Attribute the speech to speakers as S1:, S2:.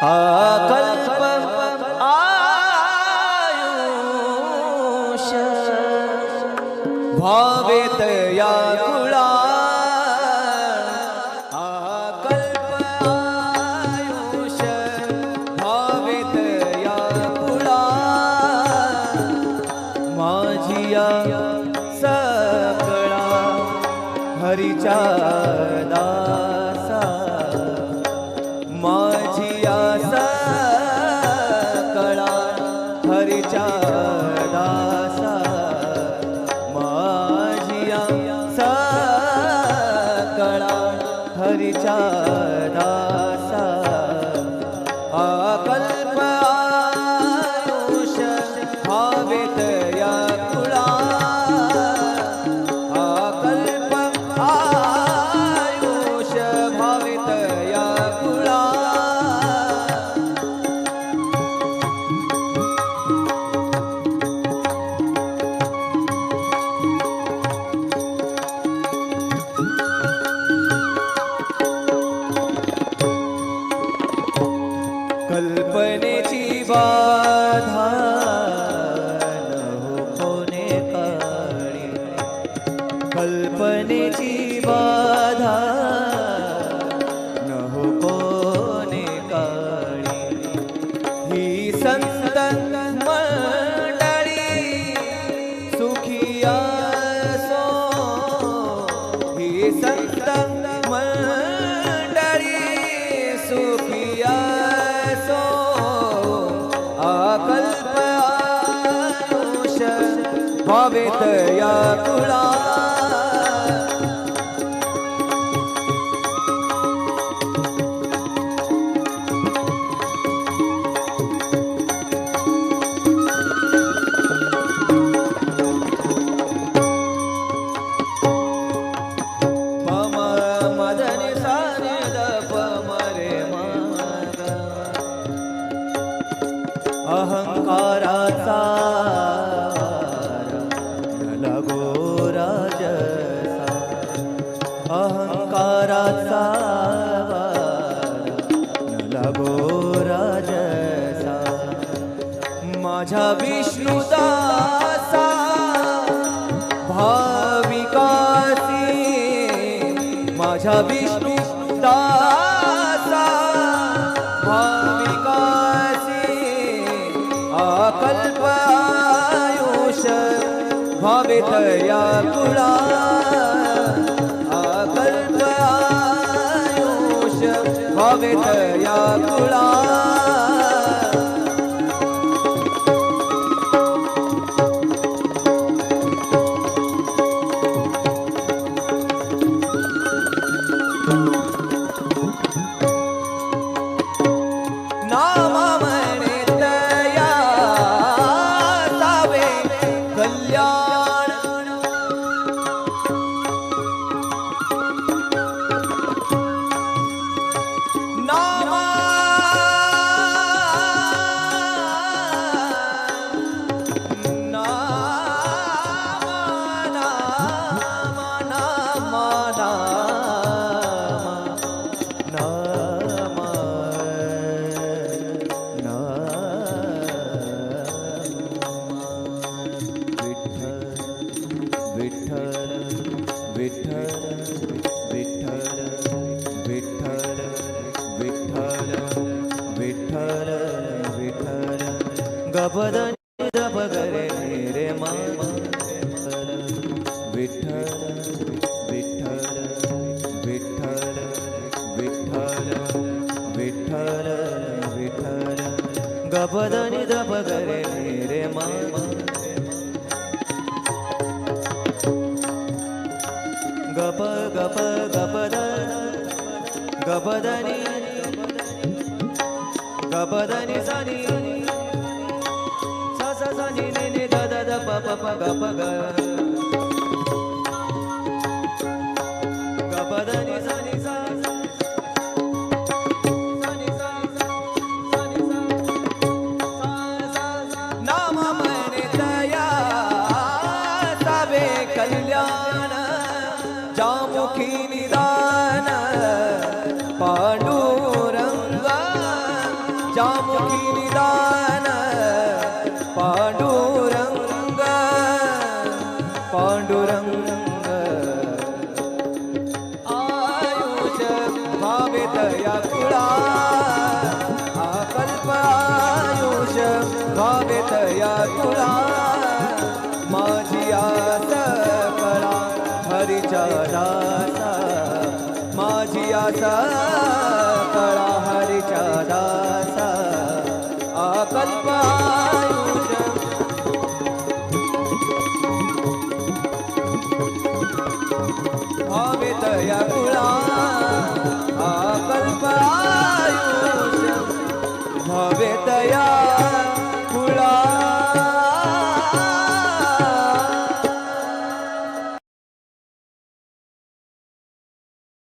S1: कल्प आयुष। भावेत या कुळा। कल्प आयुष। भावेत या कुळा। माझिया सकळा हरिचा दा हरीच्या বাধা भावेत या कुळा माझ्या विष्णू दासा भाविकासी अकल्प आयुष भावित या कुळा अकल्प आयुष भावित या कुळा कल्याण विठ्ठल विठ्ठल विठ्ठल विठ्ठल विठ्ठल विठ्ठल गपद गरे रे मा विठ्ठल विठ्ठल विठ्ठल विठ्ठल विठ्ठल विठ्ठल गपदनि दप गरे रे मा gaba gaba da gaba da gaba da sa sa sa sa ni ni da da da pa pa pa gaba जामुखी निदान पांडुरंग पांडुरंग। आयुष भावे तया कुळा कल्प आयुष भावे तया कुळा। माझी आस कळा हरीच्या दासा माझी आसा હવે દયા